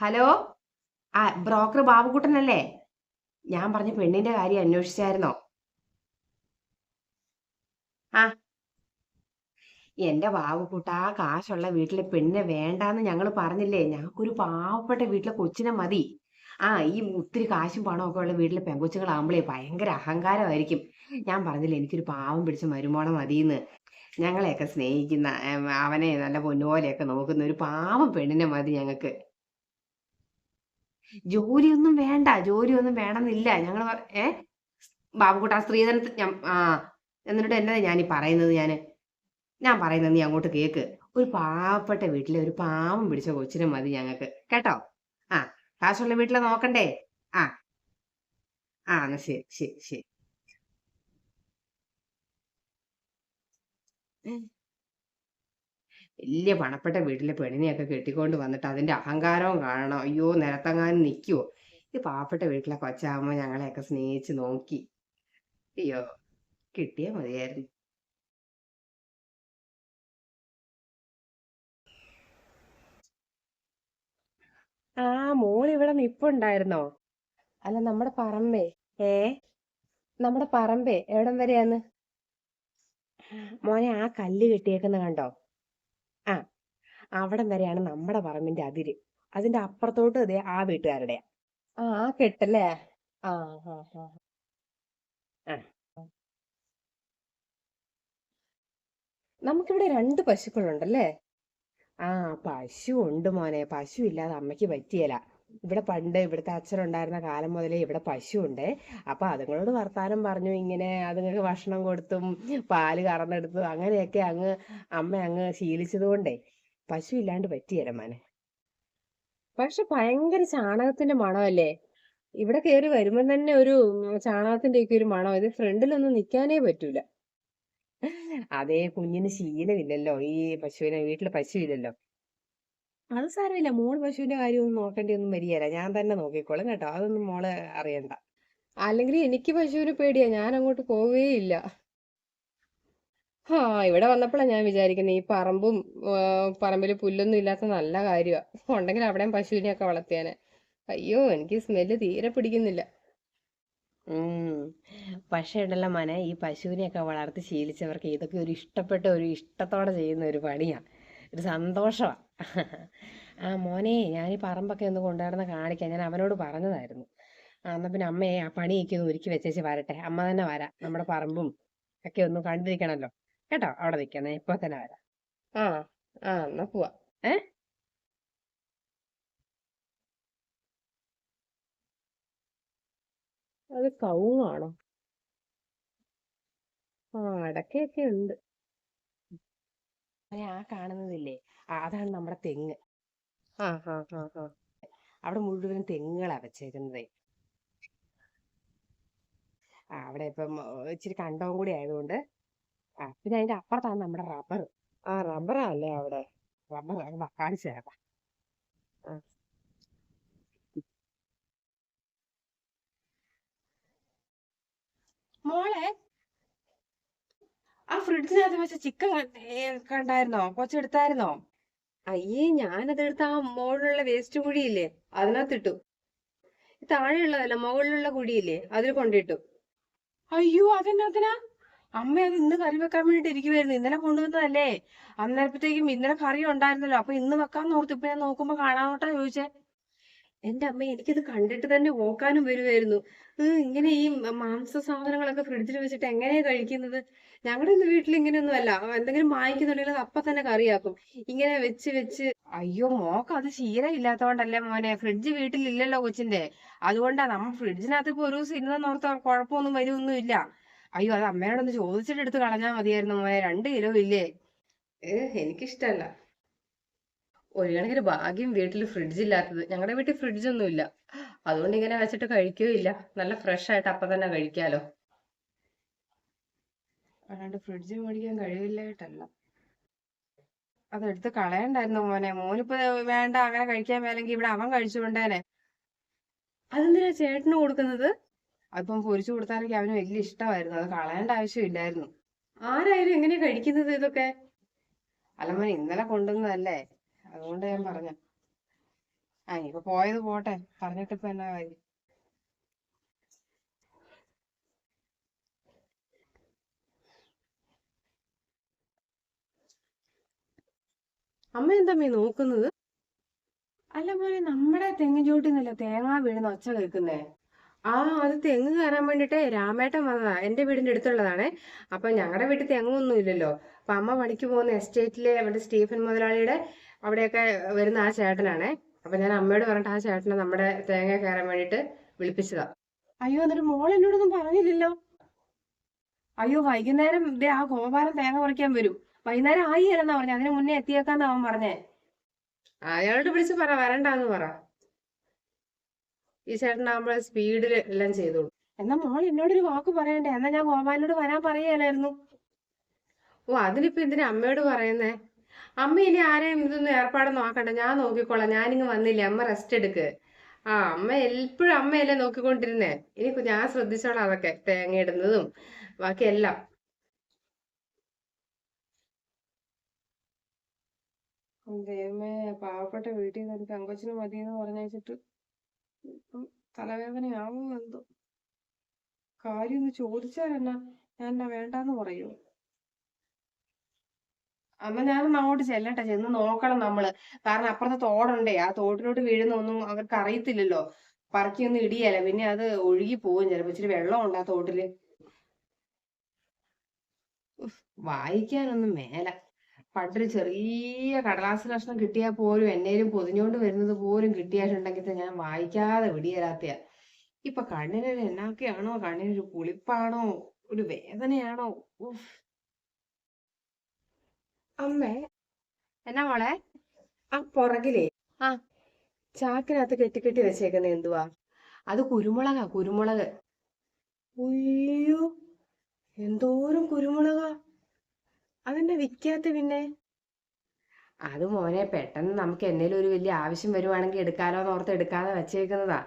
Hello? ആ broker ബാബുക്കുട്ടനല്ലേ? ഞാൻ പറഞ്ഞ പെണ്ണിന്റെ കാര്യം അന്വേഷിച്ചായിരുന്നോ? ആ. എന്റെ ബാബുക്കുട്ട ആ കാശുള്ള വീട്ടിലെ പെണ്ണിനെ വേണ്ടാന്ന് ഞങ്ങൾ പറഞ്ഞില്ലേ? ഞങ്ങൾക്കൊരു പാവപ്പെട്ട വീട്ടിലെ കൊച്ചിനെ മതി. ആ ഈ ഒത്തിരി കാശും പണവും ഒക്കെ ഉള്ള വീട്ടിലെ പെങ്കൊച്ചുകളാകുമ്പോഴേ ഭയങ്കര അഹങ്കാരമായിരിക്കും. ഞാൻ പറഞ്ഞില്ലേ എനിക്കൊരു പാവം പിടിച്ച മരുമോണം മതിയെന്ന്. ഞങ്ങളെയൊക്കെ സ്നേഹിക്കുന്ന അവനെ നല്ല പൊന്നുപോലെയൊക്കെ നോക്കുന്ന ഒരു പാവം പെണ്ണിനെ മതി ഞങ്ങൾക്ക്. ജോലിയൊന്നും വേണ്ട ജോലിയൊന്നും വേണമെന്നില്ല. ഞങ്ങൾ ഏ? ബാബുക്കുട്ട സ്ത്രീധനത്തിൽ ഞാൻ ആ എന്നിട്ട് എന്നതാ ഞാനീ പറയുന്നത് ഞാൻ? ഞാൻ പറയുന്നത് നീ അങ്ങോട്ട് കേക്ക്. ഒരു പാവപ്പെട്ട വീട്ടിലെ ഒരു പാവം പിടിച്ച കൊച്ചിനെ മതി ഞങ്ങൾക്ക്. കേട്ടോ? ആ കാശുള്ള വീട്ടിലെ നോക്കണ്ടേ? ആ. ആ എന്നാ ശരി ശരി ശരി. വലിയ പണപ്പെട്ട വീട്ടിലെ പെണ്ണിനെയൊക്കെ കെട്ടിക്കൊണ്ട് വന്നിട്ട് അതിന്റെ അഹങ്കാരവും കാണണം. അയ്യോ നിരത്തങ്ങാനും നിൽക്കുവോ ഈ പാവപ്പെട്ട വീട്ടിലെ കൊച്ചാകുമ്പോ ഞങ്ങളെയൊക്കെ സ്നേഹിച്ച് നോക്കി. അയ്യോ കിട്ടിയ മതിയായിരുന്നു. ആ മോൾ ഇവിടെ നിപ്പുണ്ടായിരുന്നോ? അല്ല നമ്മുടെ പറമ്പേ. ഏ? നമ്മുടെ പറമ്പേ. എവിടം വരെയാന്ന്? മോനെ ആ കല്ല് കെട്ടിയേക്കുന്ന കണ്ടോ? ആ. അവിടം വരെയാണ് നമ്മുടെ പറമ്പിന്റെ അതിര്. അതിന്റെ അപ്പുറത്തോട്ട് ദേ ആ വീട്ടുകാരുടെയാ. ആ ആ കെട്ടല്ലേ? ആ ആ ആ. ആ. നമുക്കിവിടെ രണ്ട് പശുക്കളുണ്ടല്ലേ? ആ പശു ഉണ്ട് മോനെ. പശു ഇല്ലാതെ അമ്മയ്ക്ക് പറ്റിയല്ല ഇവിടെ പണ്ട് ഇവിടുത്തെ അച്ഛനുണ്ടായിരുന്ന കാലം മുതലേ ഇവിടെ പശു ഉണ്ട് അപ്പൊ അതുങ്ങളോട് വർത്താനം പറഞ്ഞു. ഇങ്ങനെ അതുങ്ങൾക്ക് ഭക്ഷണം കൊടുത്തും പാൽ കറന്നെടുത്തും അങ്ങനെയൊക്കെ അങ്ങ് അമ്മ അങ്ങ് ശീലിച്ചത് കൊണ്ടേ പശു ഇല്ലാണ്ട് പറ്റിയല്ല മോനെ. പക്ഷെ ഭയങ്കര ചാണകത്തിന്റെ മണമല്ലേ? ഇവിടെ കയറി വരുമ്പോ തന്നെ ഒരു ചാണകത്തിന്റെ ഒക്കെ ഒരു മണം ഇത് ഫ്രണ്ടിലൊന്നും നിൽക്കാനേ പറ്റൂല. അതേ കുഞ്ഞിന് ശീലമില്ലല്ലോ. ഈ പശുവിനെ വീട്ടിൽ പശു ഇല്ലല്ലോ. അത് സാരമില്ല. മോൾ പശുവിന്റെ കാര്യമൊന്നും നോക്കേണ്ടി ഒന്നും വരികയില്ല ഞാൻ തന്നെ നോക്കിക്കോളും കേട്ടോ. അതൊന്നും മോൾ അറിയണ്ട. അല്ലെങ്കിൽ എനിക്ക് പശുവിനെ പേടിയാ. ഞാൻ അങ്ങോട്ട് പോവുകയില്ല ആ ഇവിടെ വന്നപ്പോഴാണ് ഞാൻ വിചാരിക്കുന്നത് ഈ പറമ്പും പറമ്പിൽ പുല്ലൊന്നും ഇല്ലാത്ത നല്ല കാര്യമാ ഉണ്ടെങ്കിൽ അവിടെയും പശുവിനെയൊക്കെ വളർത്തിയാനെ. അയ്യോ എനിക്ക് സ്മെല്ല് തീരെ പിടിക്കുന്നില്ല. പക്ഷേ ഉണ്ടല്ലോ മോനെ ഈ പശുവിനെയൊക്കെ വളർത്തി ശീലിച്ചവർക്ക് ഇതൊക്കെ ഒരു ഇഷ്ടപ്പെട്ട ഒരു ഇഷ്ടത്തോടെ ചെയ്യുന്ന ഒരു പണിയാ. ഒരു സന്തോഷമാണ് ആ മോനെ ഞാൻ ഈ പറമ്പൊക്കെ ഒന്ന് കൊണ്ടുവരുന്ന കാണിക്കാൻ ഞാൻ അവനോട് പറഞ്ഞതായിരുന്നു. എന്നാൽ പിന്നെ അമ്മയെ ആ പണിയൊക്കെ ഒന്ന് ഒരുക്കി വെച്ചേച്ച് വരട്ടെ. അമ്മ തന്നെ വരാം. നമ്മുടെ പറമ്പും ഒക്കെ ഒന്ന് കണ്ടിരിക്കണല്ലോ. കേട്ടോ? അവിടെ നിൽക്കുന്നേ ഇപ്പൊ തന്നെ വരാം. ആ ആ എന്നാ പോവാ. ഏ? അത് കവുങ്ങാണോ? ആ അടക്കയൊക്കെ ഉണ്ട്. മോനെ, ആ കാണുന്നതില്ലേ? അതാണ് നമ്മുടെ തെങ്ങ്. അവിടെ മുഴുവൻ തെങ്ങുകളാ വെച്ചേക്കുന്നത്. ആ അവിടെ ഇപ്പം ഇച്ചിരി കണ്ടവും കൂടി ആയതുകൊണ്ട് ആ പിന്നെ അതിന്റെ അപ്പുറത്താണ് നമ്മുടെ റബ്ബർ ആ റബ്ബറാ അല്ലേ അവിടെ? റബ്ബർ കാണിച്ചു തരാം. മോളെ ആ ഫ്രിഡ്ജിനകത്ത് വെച്ച ചിക്കൻ കണ്ടായിരുന്നോ? കൊച്ചെടുത്തായിരുന്നോ? അയ്യേ ഞാനത് എടുത്ത് ആ മുകളിലുള്ള വേസ്റ്റ് കുഴിയില്ലേ അതിനകത്തിട്ടു. താഴെയുള്ളതല്ല മുകളിലുള്ള കുഴിയില്ലേ അതിൽ കൊണ്ടിട്ടു. അയ്യോ അതെന്നാത്തിനാ? അമ്മ അത് ഇന്ന് കറി വെക്കാൻ വേണ്ടിട്ട് ഇരിക്കുവായിരുന്നു. ഇന്നലെ കൊണ്ടുവന്നതല്ലേ. അന്നേരപ്പത്തേക്കും ഇന്നലെ കറി ഉണ്ടായിരുന്നല്ലോ അപ്പൊ ഇന്ന് വെക്കാൻ ഓർത്ത് ഇപ്പൊ ഞാൻ നോക്കുമ്പോ കാണാനോട്ടാ ചോദിച്ചേ. എന്റെ അമ്മ എനിക്കത് കണ്ടിട്ട് തന്നെ ഓക്കാനും വരുമായിരുന്നു ഇങ്ങനെ ഈ മാംസ സാധനങ്ങളൊക്കെ ഫ്രിഡ്ജിൽ വെച്ചിട്ട് എങ്ങനെയാ കഴിക്കുന്നത്? ഞങ്ങളുടെ ഒന്നും വീട്ടിൽ ഇങ്ങനെയൊന്നും അല്ല. എന്തെങ്കിലും വാങ്ങിക്കുന്നുണ്ടെങ്കിൽ അത് അപ്പൊ തന്നെ കറിയാക്കും. ഇങ്ങനെ വെച്ച് വെച്ച് അയ്യോ മോക്ക് അത് ശീലം ഇല്ലാത്തതുകൊണ്ടല്ലേ മോനെ. ഫ്രിഡ്ജ് വീട്ടിലില്ലല്ലോ കൊച്ചിന്റെ. അതുകൊണ്ടാ നമ്മ ഫ്രിഡ്ജിനകത്ത് ഇപ്പൊ ഒരു ദിവസം ഇരുന്നെന്ന് ഓർത്താ കുഴപ്പമൊന്നും വരുമൊന്നും ഇല്ല അയ്യോ അത് അമ്മയോടൊന്ന് ചോദിച്ചിട്ട് എടുത്ത് കളഞ്ഞാൽ മതിയായിരുന്നു മോനെ. രണ്ട് കിലോ ഇല്ലേ? ഏഹ് എനിക്കിഷ്ടല്ല. ഒരു കണക്കിന് ഭാഗ്യം വീട്ടിൽ ഫ്രിഡ്ജ് ഇല്ലാത്തത് ഞങ്ങളുടെ വീട്ടിൽ ഫ്രിഡ്ജ് ഒന്നും ഇല്ല അതുകൊണ്ട് ഇങ്ങനെ വെച്ചിട്ട് കഴിക്കുകയില്ല. നല്ല ഫ്രഷ് ആയിട്ട് അപ്പൊ തന്നെ കഴിക്കാലോ. അല്ലാണ്ട് ഫ്രിഡ്ജ് മേടിക്കാൻ കഴിയില്ലായിട്ടല്ല അതെടുത്ത് കളയണ്ടായിരുന്നു മോനെ. മോനിപ്പോ വേണ്ട അങ്ങനെ കഴിക്കാൻ മേലെങ്കിൽ ഇവിടെ അവൻ കഴിച്ചുകൊണ്ടേനെ അതെന്തിനാ ചേട്ടന് കൊടുക്കുന്നത്? അതിപ്പം പൊരിച്ചു കൊടുത്താലൊക്കെ അവന് വലിയ ഇഷ്ടമായിരുന്നു. അത് കളയേണ്ട ആവശ്യമില്ലായിരുന്നു. ആരായാലും എങ്ങനെയാ കഴിക്കുന്നത് ഇതൊക്കെ? അല്ല മോനെ ഇന്നലെ കൊണ്ടുവന്നതല്ലേ? അതുകൊണ്ട് ഞാൻ പറഞ്ഞ. ആ ഇപ്പൊ പോയത് പോട്ടെ. പറഞ്ഞിട്ട് ഇപ്പൊ എന്നാ കാര്യം? അമ്മ എന്താ മീ നോക്കുന്നത്? അല്ല പോലെ നമ്മുടെ തെങ്ങ് ചോട്ടിന്നല്ല തേങ്ങ വീഴുന്ന ഒച്ച കേൾക്കുന്നേ? ആ അത് തെങ്ങ് കയറാൻ വേണ്ടിട്ട് രാമേട്ടൻ വന്നതാ. എന്റെ വീടിന്റെ അടുത്തുള്ളതാണേ. അപ്പൊ ഞങ്ങളുടെ വീട്ടിൽ തെങ്ങൊന്നും ഇല്ലല്ലോ. അപ്പൊ അമ്മ പണിക്ക് പോകുന്ന എസ്റ്റേറ്റിലെ അവിടെ സ്റ്റീഫൻ മുതലാളിയുടെ അവിടെയൊക്കെ വരുന്ന ആ ചേട്ടനാണേ. അപ്പൊ ഞാൻ അമ്മയോട് പറഞ്ഞിട്ട് ആ ചേട്ടനെ നമ്മുടെ തേങ്ങ കയറാൻ വേണ്ടിട്ട് വിളിപ്പിച്ചതാ. അയ്യോ എന്നിട്ട് മോൾ എന്നോടൊന്നും പറഞ്ഞില്ലല്ലോ. അയ്യോ വൈകുന്നേരം ദേ ആ ഗോപാലൻ തേങ്ങ പറിക്കാൻ വരും. വൈകുന്നേരം ആയി അല്ലെന്നാ പറഞ്ഞ? അതിനു മുന്നേ എത്തിയേക്കാന്ന് അവൻ പറഞ്ഞേ. അയാളോട് വിളിച്ച് പറ വരണ്ടെന്ന് പറ. ഈ ചേട്ടനാകുമ്പോ സ്പീഡിൽ എല്ലാം ചെയ്തോളൂ. എന്നാ മോൾ എന്നോടൊരു വാക്ക് പറയണ്ടേ? എന്നാ ഞാൻ ഗോപാലിനോട് വരാൻ പറയാലായിരുന്നു ഓ അതിനിപ്പോ എന്തിനാ അമ്മയോട് പറയുന്നേ? അമ്മ ഇനി ആരെയും ഇതൊന്നും ഏർപ്പാട് നോക്കണ്ട. ഞാൻ നോക്കിക്കോളാം. ഞാനിങ്ങ് വന്നില്ലേ? അമ്മ റെസ്റ്റ് എടുക്ക്. ആ അമ്മ എപ്പോഴും അമ്മയല്ലേ നോക്കിക്കൊണ്ടിരുന്നേ? ഇനി ഞാൻ ശ്രദ്ധിച്ചോളാം അതൊക്കെ. തേങ്ങ ഇടുന്നതും ബാക്കിയെല്ലാം ദൈവമേ പാവപ്പെട്ട വീട്ടിൽ നിന്ന് എനിക്ക് അങ്കച്ചിന് മതി മതിയെന്ന് പറഞ്ഞയച്ചിട്ട് ഇപ്പം തലവേദനയാവും എന്തോ കാര്യം ഒന്ന് ചോദിച്ചാൽ എന്നാ ഞാൻ എന്നാ വേണ്ടാന്ന് പറയൂ. അമ്മ ഞാനൊന്ന് അങ്ങോട്ട് ചെല്ലട്ടെ ചെന്ന് നോക്കണം നമ്മൾ. കാരണം അപ്പുറത്തെ തോടുണ്ടേ ആ തോട്ടിലോട്ട് വീഴുന്ന ഒന്നും അവർക്ക് അറിയത്തില്ലല്ലോ. പറക്കിയൊന്നും ഇടിയല്ല. പിന്നെ അത് ഒഴുകി പോവും ചിലപ്പോ. ഇച്ചിരി വെള്ളം ഉണ്ട് ആ തോട്ടിൽ. വായിക്കാനൊന്നും മേല. പണ്ടൊരു ചെറിയ കടലാസ് കഷ്ണം കിട്ടിയാൽ പോലും എന്നേലും പൊതിഞ്ഞോണ്ട് വരുന്നത് പോലും കിട്ടിയാട്ടുണ്ടെങ്കിൽ തന്നെ ഞാൻ വായിക്കാതെ വിടിയരാത്തയാ. ഇപ്പൊ കണ്ണിനൊരു എന്നാക്കെയാണോ? കണ്ണിനൊരു പുളിപ്പാണോ ഒരു വേദനയാണോ? ഉഫ്. അമ്മേ. എന്നാ മോളെ? ആ പുറകിലേ. ആ. ചാക്കിനകത്ത് കെട്ടി കെട്ടി വെച്ചേക്കുന്ന എന്തുവാ? അത് കുരുമുളകാ കുരുമുളക്. ഉയ്യോ. എന്തോരം കുരുമുളകാ. അതെന്നെ വിൽക്കാത്ത പിന്നെ? അത് മോനെ പെട്ടെന്ന് നമുക്ക് എന്തെങ്കിലും ഒരു വലിയ ആവശ്യം വരുവാണെങ്കിൽ എടുക്കാലോ എന്ന് ഓർത്ത് എടുക്കാതെ വെച്ചേക്കുന്നതാ.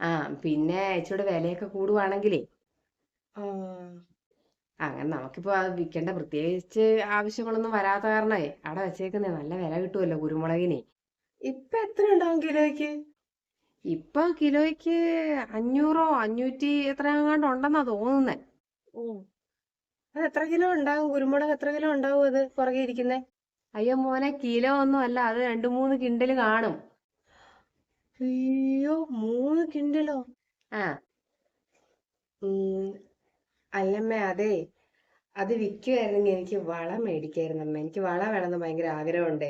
ആ പിന്നെ ഇച്ചിരി വിലയൊക്കെ കൂടുവാണെങ്കിലേ. ആ. അങ്ങനെ നമുക്കിപ്പോ അത് വിൽക്കേണ്ട. പ്രത്യേകിച്ച് ആവശ്യങ്ങളൊന്നും വരാത്ത കാരണേ അവിടെ വെച്ചേക്കുന്നേ. നല്ല വില കിട്ടുമല്ലോ കുരുമുളകിന്. ഇപ്പൊ എത്ര ഉണ്ടാവും കിലോയ്ക്ക്? ഇപ്പൊ കിലോയ്ക്ക് അഞ്ഞൂറോ അഞ്ഞൂറ്റി എത്ര എങ്ങാണ്ട് ഉണ്ടെന്നാ തോന്നുന്നേ. ഓ അത് എത്ര കിലോ ഉണ്ടാവും? കുരുമുളക് എത്ര കിലോ ഉണ്ടാവും അത് പുറകെ ഇരിക്കുന്നേ? അയ്യോ മോനെ കിലോ ഒന്നും അല്ല. അത് രണ്ടു മൂന്ന് കിണ്ടൽ കാണും. അയ്യോ മൂന്ന് കിണ്ടലോ? ആ. അല്ലമ്മേ അതെ. അത് വിൽക്കുമായിരുന്നെങ്കിൽ എനിക്ക് വള മേടിക്കായിരുന്നു അമ്മ. എനിക്ക് വള വേണമെന്ന് ഭയങ്കര ആഗ്രഹമുണ്ട്.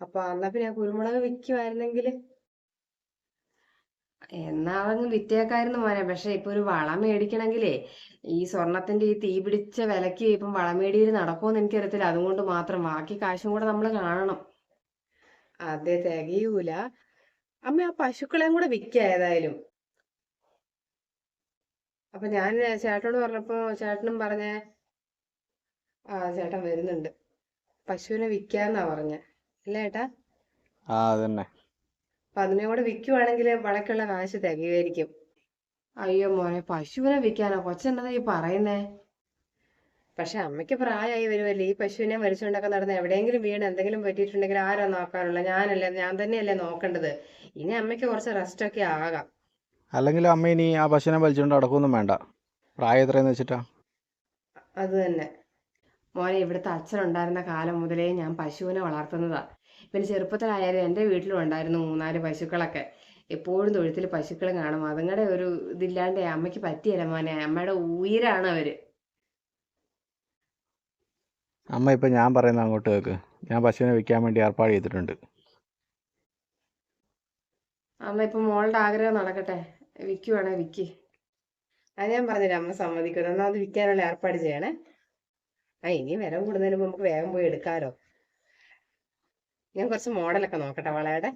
അപ്പൊ എന്നാ പിന്നെ കുരുമുളക് വിൽക്കുമായിരുന്നെങ്കിൽ എന്നാ അവങ്ങ് വിറ്റേക്കായിരുന്നു മോനെ. പക്ഷെ ഇപ്പൊ ഒരു വള മേടിക്കണമെങ്കിലേ ഈ സ്വർണത്തിന്റെ ഈ തീ പിടിച്ച വിലക്ക് ഇപ്പം വളമേടിയിൽ നടക്കുമെന്ന് എനിക്കറിയത്തില്ല. അതുകൊണ്ട് മാത്രം ബാക്കി കാശും കൂടെ നമ്മൾ കാണണം. അതെ തികയൂല. അമ്മ ആ പശുക്കളെയും കൂടെ വിൽക്കാം ഏതായാലും. അപ്പൊ ഞാൻ ചേട്ടനോട് പറഞ്ഞപ്പോ ചേട്ടനും പറഞ്ഞേ ആ ചേട്ടൻ വരുന്നുണ്ട്. പശുവിനെ വിൽക്കാന്നാ പറഞ്ഞ. അല്ലേ ഏട്ടാ? അപ്പൊ അതിനെ കൂടെ വിൽക്കുവാണെങ്കിൽ വളക്കുള്ള കാശ് തികയുമായിരിക്കും. അയ്യോ മോനെ പശുവിനെ വിൽക്കാനോ കൊച്ചെന്നതാ ഈ പറയുന്നേ. പക്ഷെ അമ്മയ്ക്ക് പ്രായമായി വരുമല്ലേ? ഈ പശുവിനെ വലിച്ചുകൊണ്ടൊക്കെ നടന്ന് എവിടെയെങ്കിലും വീണ് എന്തെങ്കിലും പറ്റിയിട്ടുണ്ടെങ്കിൽ ആരാ നോക്കാനുള്ള ഞാനല്ലേ ഞാൻ തന്നെയല്ലേ നോക്കേണ്ടത്. ഇനി അമ്മയ്ക്ക് കുറച്ച് റെസ്റ്റ് ഒക്കെ ആകാം. അല്ലെങ്കിൽ അമ്മ ഇനി ആ പശുവിനെ വലിച്ചുകൊണ്ട് അടക്കൊന്നും വേണ്ട. പ്രായം എത്രയെന്ന് വെച്ചിട്ടാ? അത് തന്നെ. മോനെ ഇവിടുത്തെ അച്ഛനുണ്ടായിരുന്ന കാലം മുതലേ ഞാൻ പശുവിനെ വളർത്തുന്നതാ. പിന്നെ ചെറുപ്പത്തിലായാലും എന്റെ വീട്ടിലും ഉണ്ടായിരുന്നു മൂന്നാൽ പശുക്കളൊക്കെ. എപ്പോഴും തൊഴുത്തിൽ പശുക്കൾ കാണും. അതുങ്ങളുടെ ഒരു ഇതില്ലാണ്ട് അമ്മയ്ക്ക് പറ്റിയല്ല മോനെ. അമ്മയുടെ ഉയരാണ് അവർ. അമ്മ ഇപ്പം ഞാൻ പറയുന്ന അങ്ങോട്ട് കേൾക്ക് ഞാൻ പശുവിനെ വിൽക്കാൻ വേണ്ടി ഏർപ്പാട് ചെയ്തിട്ടുണ്ട്. അമ്മ ഇപ്പൊ മോളുടെ ആഗ്രഹം നടക്കട്ടെ? വിൽക്കുവാണെ വിൽക്ക് അത് ഞാൻ പറഞ്ഞില്ല അമ്മ സമ്മതിക്കുന്നു എന്നാൽ അത് വിൽക്കാനുള്ള ഏർപ്പാട് ചെയ്യണേ. ആ ഇനി വില കൂടുന്നതിന് മുമ്പ് നമുക്ക് വേഗം പോയി എടുക്കാലോ. ഞാൻ കുറച്ച് മോഡലൊക്കെ നോക്കട്ടെ വളയുടെ.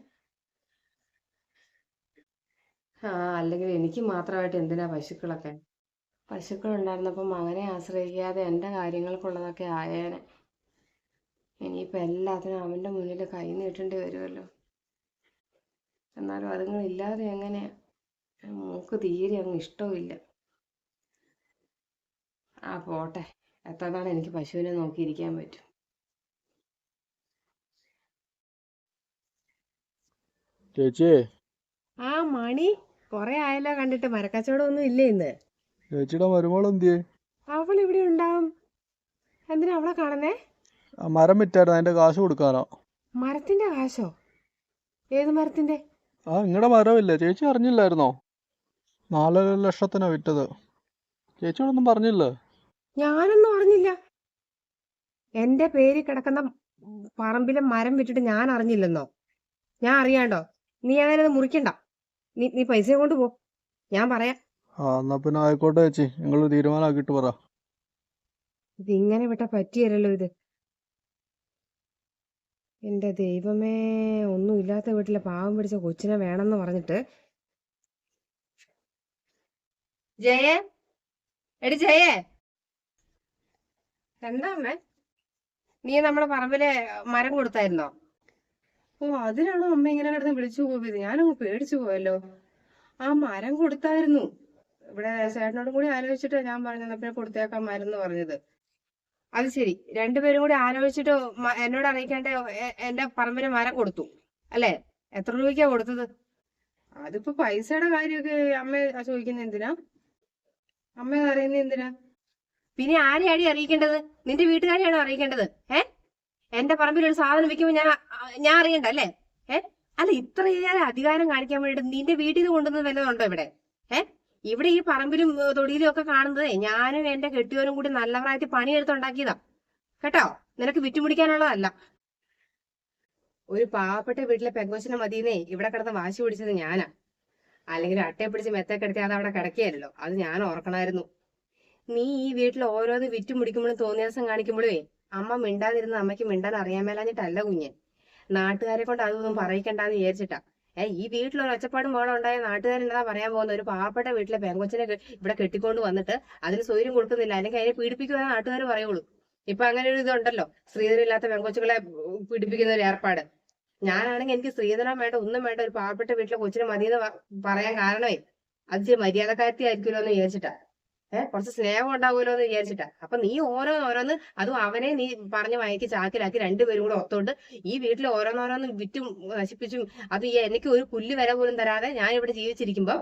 ആ അല്ലെങ്കിൽ എനിക്ക് മാത്രമായിട്ട് എന്തിനാ പശുക്കളൊക്കെ? പശുക്കൾ ഉണ്ടായിരുന്നപ്പോൾ മകനെ ആശ്രയിക്കാതെ എന്റെ കാര്യങ്ങൾക്കുള്ളതൊക്കെ ആയേനെ. ഇനിയിപ്പോൾ എല്ലാത്തിനും അവന്റെ മുന്നിൽ കൈ നീട്ടേണ്ടി വരുമല്ലോ. എന്നാലും അതുങ്ങളില്ലാതെ എങ്ങനെയാ? മൂക്ക് തീരെ അങ്ങ് ഇഷ്ടമില്ല. ആ പോട്ടെ. എത്ര നാൾ എനിക്ക് പശുവിനെ നോക്കിയിരിക്കാൻ പറ്റും. ചേച്ചി. ആ മണി. കൊറേ ആയല്ലോ കണ്ടിട്ട്. മരക്കച്ചവടം ഒന്നും ഇല്ലേ ഇന്ന്? ചേച്ചിയുടെ മരുമോൾ എന്തിയേ അവൾ ഇവിടെ ഉണ്ടാവും. എന്തിനാ അവളെ കാണുന്നേ? ആ മരം വിറ്റായിരുന്നു. അതിന്റെ കാശ് കൊടുക്കാനോ? മരത്തിന്റെ കാശോ? ഏത് മരത്തിന്റെ? ആ നിങ്ങളുടെ മരമില്ല? ചേച്ചി അറിഞ്ഞില്ലായിരുന്നോ? നാലര ലക്ഷത്തിനാ വിറ്റത്? ചേച്ചിയോടൊന്നും പറഞ്ഞില്ലേ? ഞാനൊന്നും അറിഞ്ഞില്ല. എന്റെ പേര് കിടക്കുന്ന പറമ്പിലെ മരം വിട്ടിട്ട് ഞാൻ അറിഞ്ഞില്ലെന്നോ? ഞാൻ അറിയാണ്ടോ? നീ അങ്ങനെ മുറിക്കണ്ട. നീ നീ പൈസ കൊണ്ട് പോ. ഞാൻ പറയാം. ആ എന്നാ പിന്നെ ആയിക്കോട്ടെ ചേച്ചി. നിങ്ങൾ തീരുമാനമാക്കിയിട്ട് പറ. ഇത് ഇങ്ങനെ വിട്ട പറ്റിയല്ലോ ഇത്. എന്റെ ദൈവമേ ഒന്നും ഇല്ലാത്ത വീട്ടിലെ പാവം പിടിച്ച കൊച്ചിനെ വേണമെന്ന് പറഞ്ഞിട്ട് ജയേ എടി ജയേ എന്താ അമ്മേ? നീ നമ്മളെ പറമ്പിലെ മരം കൊടുത്തായിരുന്നോ? ഓ അതിനാണോ അമ്മ ഇങ്ങനെ കിടന്ന് വിളിച്ചു പോയത്? ഞാനങ്ങ് പേടിച്ചു പോയല്ലോ. ആ മരം കൊടുത്തായിരുന്നു. ഇവിടെ ചേട്ടനോട് കൂടി ആലോചിച്ചിട്ട് ഞാൻ പറഞ്ഞു പിന്നെ കൊടുത്തേക്കാൻ മരം എന്ന് പറഞ്ഞത്. അത് ശരി. രണ്ടുപേരും കൂടി ആലോചിച്ചിട്ട് എന്നോട് അറിയിക്കേണ്ട എന്റെ പറമ്പിന് മരം കൊടുത്തു. അല്ലേ? എത്ര രൂപയ്ക്കാ കൊടുത്തത്? അതിപ്പോ പൈസയുടെ കാര്യമൊക്കെ അമ്മ ചോദിക്കുന്നത് എന്തിനാ? അമ്മ അറിയുന്നത് എന്തിനാ? പിന്നെ ആരെയാടി അറിയിക്കേണ്ടത്? നിന്റെ വീട്ടുകാരെയാണോ അറിയിക്കേണ്ടത്? ഏ? എന്റെ പറമ്പിൽ ഒരു സാധനം വെക്കുമ്പോ ഞാൻ ഞാൻ അറിയണ്ട അല്ലേ? ഏ? അല്ല ഇത്രയേറെ അധികാരം കാണിക്കാൻ വേണ്ടിട്ട് നിന്റെ വീട്ടിൽ നിന്ന് കൊണ്ടുവന്നത് വല്ലതുണ്ടോ ഇവിടെ? ഏ? ഇവിടെ ഈ പറമ്പിലും തൊടിയിലും ഒക്കെ കാണുന്നത് ഞാനും എന്റെ കെട്ടിയവനും കൂടി നല്ല പ്രായത്തിൽ പണിയെടുത്തുണ്ടാക്കിയതാ കേട്ടോ? നിനക്ക് വിറ്റുമുടിക്കാനുള്ളതല്ല ഒരു പാവപ്പെട്ട വീട്ടിലെ പെങ്കൊച്ചിനെ മതിയെന്നേ ഇവിടെ കിടന്ന് വാശി പിടിച്ചത് ഞാനാ. അല്ലെങ്കിൽ അട്ടയെ പിടിച്ച് മെത്തക്കെടുത്തി കിടത്തി അത് അവിടെ കിടക്കുകയല്ലോ അത് ഞാൻ ഓർക്കണമായിരുന്നു. നീ ഈ വീട്ടിൽ ഓരോന്ന് വിറ്റുമുടിക്കുമ്പോഴും തോന്നിയ ദിവസം കാണിക്കുമ്പോഴേ അമ്മ മിണ്ടാതിരുന്ന അമ്മയ്ക്ക് മിണ്ടാൻ അറിയാൻ മേലാഞ്ഞിട്ടല്ല കുഞ്ഞ്. നാട്ടുകാരെ കൊണ്ട് അതൊന്നും പറയിക്കണ്ടെന്ന് വിചാരിച്ചിട്ടാ. ഏ ഈ വീട്ടിൽ ഒരു ഒച്ചപ്പാടും ബോളം ഉണ്ടായ നാട്ടുകാരെന്താ പറയാൻ പോകുന്ന ഒരു പാവപ്പെട്ട വീട്ടിലെ പെങ്കൊച്ചിനെ ഇവിടെ കെട്ടിക്കൊണ്ട് വന്നിട്ട് അതിന് സ്വൈര്യം കൊടുക്കുന്നില്ല. അല്ലെങ്കിൽ അതിനെ പീഡിപ്പിക്കുമെന്ന് നാട്ടുകാർ പറയുള്ളൂ. ഇപ്പൊ അങ്ങനെ ഒരു ഇതുണ്ടല്ലോ. സ്ത്രീധനമില്ലാത്ത പെങ്കൊച്ചുകളെ പീഡിപ്പിക്കുന്ന ഒരു ഏർപ്പാട്. ഞാനാണെങ്കിൽ എനിക്ക് സ്ത്രീധനം വേണ്ട ഒന്നും വേണ്ട ഒരു പാവപ്പെട്ട വീട്ടിലെ കൊച്ചിനെ മതിയെന്ന് എന്ന് പറയാൻ കാരണമേ. അത് ചില മര്യാദക്കാരത്തി ആയിരിക്കുമല്ലോ എന്ന് വിചാരിച്ചിട്ടാ. ഏഹ് കുറച്ച് സ്നേഹം ഉണ്ടാവുമല്ലോ എന്ന് വിചാരിച്ചിട്ടാ. അപ്പൊ നീ ഓരോന്ന് ഓരോന്ന് അതും അവനെ നീ പറഞ്ഞ് മയക്കി ചാക്കിലാക്കി രണ്ടുപേരും കൂടെ ഒത്തോണ്ട് ഈ വീട്ടിൽ ഓരോന്നോരോന്ന് വിറ്റും നശിപ്പിച്ചും അത് ഈ എനിക്ക് ഒരു പുല്ല് വില പോലും തരാതെ ഞാൻ ഇവിടെ ജീവിച്ചിരിക്കുമ്പോ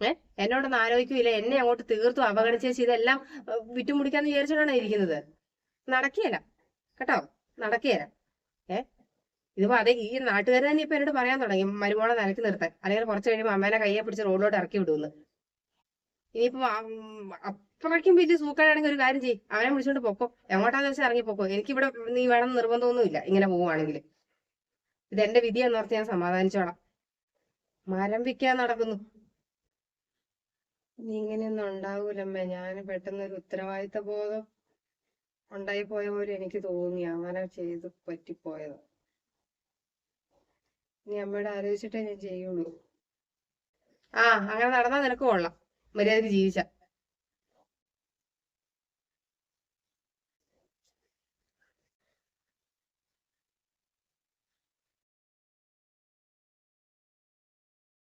ഏഹ് എന്നോടൊന്നും ആലോചിക്കൂല എന്നെ അങ്ങോട്ട് തീർത്തും അവഗണിച്ചേച്ച് ഇതെല്ലാം വിറ്റുമുടിക്കാന്ന് വിചാരിച്ചിട്ടാണ് ഇരിക്കുന്നത്. നടക്കുകയല്ല. കേട്ടോ? നടക്കുകയല്ല. ഏ ഇതിപ്പോ അതെ ഈ നാട്ടുകാർ തന്നെ ഇപ്പൊ എന്നോട് പറയാൻ തുടങ്ങി മരുമോളെ നിലയ്ക്ക് നിർത്താൻ അല്ലെങ്കിൽ കുറച്ച് കഴിയുമ്പോൾ അമ്മേനെ കയ്യെ പിടിച്ച് റോഡിലോട്ട് ഇറക്കി വിടുമെന്ന് ഇനിയിപ്പോ അത്രയ്ക്കും വലിയ സൂക്കാനാണെങ്കിൽ ഒരു കാര്യം ചെയ്യും. അവനെ വിളിച്ചോണ്ട് പൊക്കോ. എങ്ങോട്ടാന്ന് വെച്ചാൽ ഇറങ്ങി പൊക്കോ. എനിക്കിവിടെ നീ വേണം നിർബന്ധമൊന്നുമില്ല. ഇങ്ങനെ പോവുകയാണെങ്കിൽ ഇത് എന്റെ വിധിയാന്നോർത്ത് ഞാൻ സമാധാനിച്ചോളാം. മരം വിൽക്കാൻ നടക്കുന്നു. നീ ഇങ്ങനെയൊന്നും ഉണ്ടാവൂലമ്മേ. ഞാൻ പെട്ടെന്ന് ഒരു ഉത്തരവാദിത്ത ബോധം ഉണ്ടായി പോയ പോലെ എനിക്ക് തോന്നി. അങ്ങനെ ചെയ്ത് പറ്റിപ്പോയത്. നീ അമ്മയോട് ആലോചിച്ചിട്ടേ ഞാൻ ചെയ്യുള്ളൂ. ആ അങ്ങനെ നടന്നാ നിനക്ക് കൊള്ളാം. മര്യാദയ്ക്ക് ജീവിച്ച.